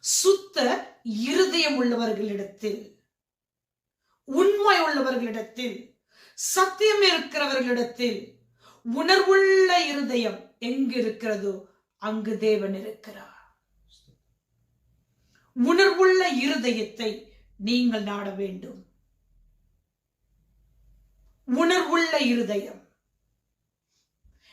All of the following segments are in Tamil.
சுத்த இருதயம் உள்ளவர்களிடத்தில் உண்மை உள்ளவர்களிடத்தில் சத்தியம் இருக்கிறவர்களிடத்தில் உணர்வுள்ள இருதயம் எங்கு இருக்கிறதோ அங்கு தேவன் இருக்கிறார். உணர்வுள்ள இருதயத்தை நீங்கள் நாட வேண்டும். உணர்வுள்ள இருதயம்.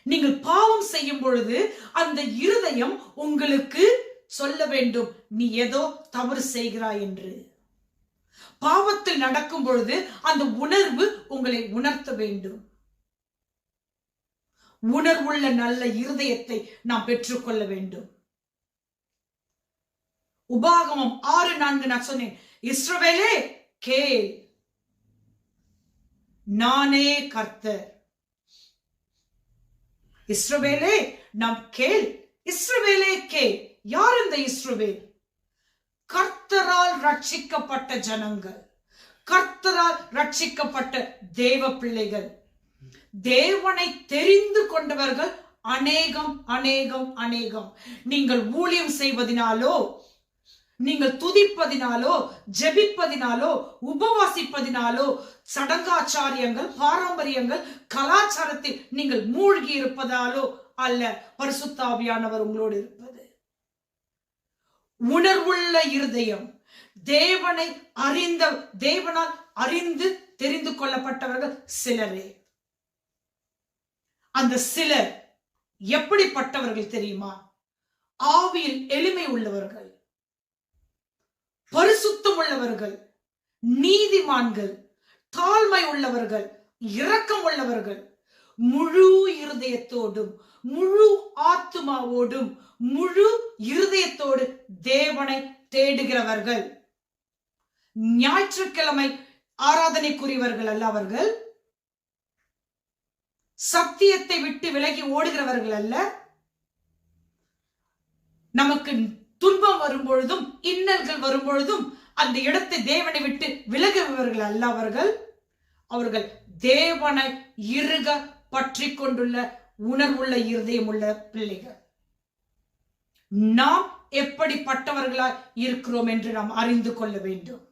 நீங்கள் பாவம் செய்யும் பொழுது அந்த இருதயம் உங்களுக்கு சொல்ல வேண்டும் நீ ஏதோ தவறு செய்கிறாய் என்று. பாவத்தில் நடக்கும் பொழுது அந்த உணர்வு உங்களை உணர்த்த வேண்டும். உணர்வுள்ள நல்ல இருதயத்தை நாம் பெற்றுக்கொள்ள வேண்டும். உபாகமம் ஆறு நான்கு நான் சொன்னேன். இஸ்ரவேலே கே. நானே கர்த்தர். இஸ்ரவேலே நாம் கேள். இஸ்ரவேலே யார் கர்த்தரால் ரட்சிக்கப்பட்ட ஜனங்கள் கர்த்தரால் ரட்சிக்கப்பட்ட தேவ பிள்ளைகள் தேவனை தெரிந்து கொண்டவர்கள் அநேகம் அநேகம் அநேகம். நீங்கள் ஊழியம் செய்வதினாலோ நீங்கள் துதிப்பதினாலோ ஜெபிப்பதினாலோ உபவாசிப்பதினாலோ சடங்காச்சாரியங்கள் பாரம்பரியங்கள் கலாச்சாரத்தில் நீங்கள் மூழ்கி இருப்பதாலோ அல்ல பரிசுத்தாவியானவர் உங்களோடு இருப்பது. உணர்வுள்ள இருதயம். தேவனை அறிந்த தேவனால் அறிந்து தெரிந்து கொள்ளப்பட்டவர்கள் சிலரே. அந்த சிலர் எப்படிப்பட்டவர்கள் தெரியுமா? ஆவியில் எளிமை உள்ளவர்கள் பரிசுத்தம் உள்ளவர்கள் நீதிமான்கள் தாழ்மை உள்ளவர்கள் இரக்கம் உள்ளவர்கள் முழு இருதயத்தோடும் முழு ஆத்துமாவோடும் முழு இருதயத்தோடு தேவனை தேடுகிறவர்கள். ஞாயிற்றுக்கிழமை ஆராதனைக்குரியவர்கள் அல்ல அவர்கள். சத்தியத்தை விட்டு விலகி ஓடுகிறவர்கள் அல்ல. நமக்கு துன்பம் வரும்பொழுதும் இன்னல்கள் வரும்பொழுதும் அந்த இடத்தை தேவனை விட்டு விலகுபவர்கள் அல்ல அவர்கள். அவர்கள் தேவனை இருக பற்றி கொண்டுள்ள உணர்வுள்ள இருதயம் உள்ள பிள்ளைகள். நாம் எப்படிப்பட்டவர்களாய் இருக்கிறோம் என்று நாம் அறிந்து கொள்ள வேண்டும்.